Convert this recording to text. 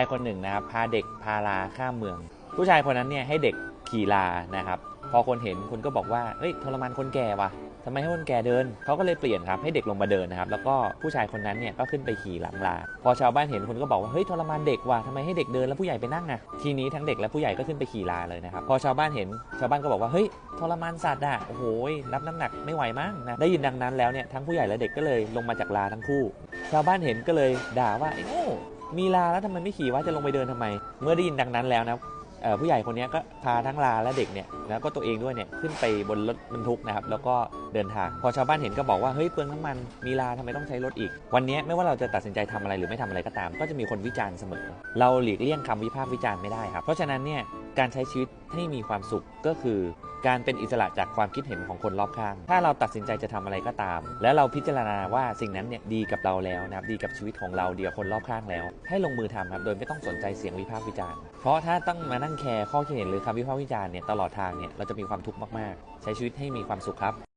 ชายคนหนึ่งนะครับพาเด็กพาลาข้ามเมือง ผู้ชายคนนั้นเนี่ยให้เด็กขี่ลานะครับ พอคนเห็นคนก็บอกว่าเฮ้ยทรมานคนแก่ว่ะทำไมให้คนแก่เดินเขาก็เลยเปลี่ยนครับให้เด็กลงมาเดินนะครับ แล้วก็ผู้ชายคนนั้นเนี่ยก็ขึ้นไปขี่หลังลา พอชาวบ้านเห็นคนก็บอกว่าเฮ้ยทรมานเด็กว่ะทำไมให้เด็กเดินแล้วผู้ใหญ่ไปนั่งอะทีนี้ทั้งเด็กและผู้ใหญ่ก็ขึ้นไปขี่ลาเลยนะครับพอชาวบ้านเห็นชาวบ้านก็บอกว่าเฮ้ยทรมานสัตว์อะโอ้โหรับน้ำหนักไม่ไหวมั้งนะได้ยินดังนั้นแล้วเนี่ยทั้งผู้ใหญ่และเด็กก็เลยลงมาจากลาทั้งคู่ ชาวบ้านเห็นก็เลยด่าว่าไอ้โง่ มีลาแล้วทำไมไม่ขี่ว่าจะลงไปเดินทำไม เมื่อได้ยินดังนั้นแล้วนะผู้ใหญ่คนนี้ก็พาทั้งลาและเด็กเนี่ยแล้วก็ตัวเองด้วยเนี่ยขึ้นไปบนรถบรรทุกนะครับแล้วก็เดินทาง พอชาวบ้านเห็นก็บอกว่าเฮ้ยเปลืองน้ำมันมีลาทำไมต้องใช้รถอีก วันนี้ไม่ว่าเราจะตัดสินใจทำอะไรหรือไม่ทำอะไรก็ตาม ก็จะมีคนวิจารณ์เสมอ เราหลีกเลี่ยงคำวิพากษ์วิจารณ์ไม่ได้ครับเพราะฉะนั้นเนี่ย การใช้ชีวิตให้มีความสุขก็คือ การเป็นอิสระจากความคิดเห็นของคนรอบข้าง ถ้าเราตัดสินใจจะทำอะไรก็ตาม แล้วเราพิจารณาว่าสิ่งนั้นเนี่ยดีกับเราแล้วนะครับดีกับชีวิตของเราดีกับคนรอบข้างแล้ว ให้ลงมือทำครับโดยไม่ต้องสนใจเสียงวิพากษ์วิจารณ์ เพราะถ้าต้องมานั่งแคร์ข้อคิดเห็นหรือคำวิพากษ์วิจารณ์เนี่ยตลอดทางเนี่ยเราจะมีความทุกข์มากๆ ใช้ชีวิตให้มีความสุขครับ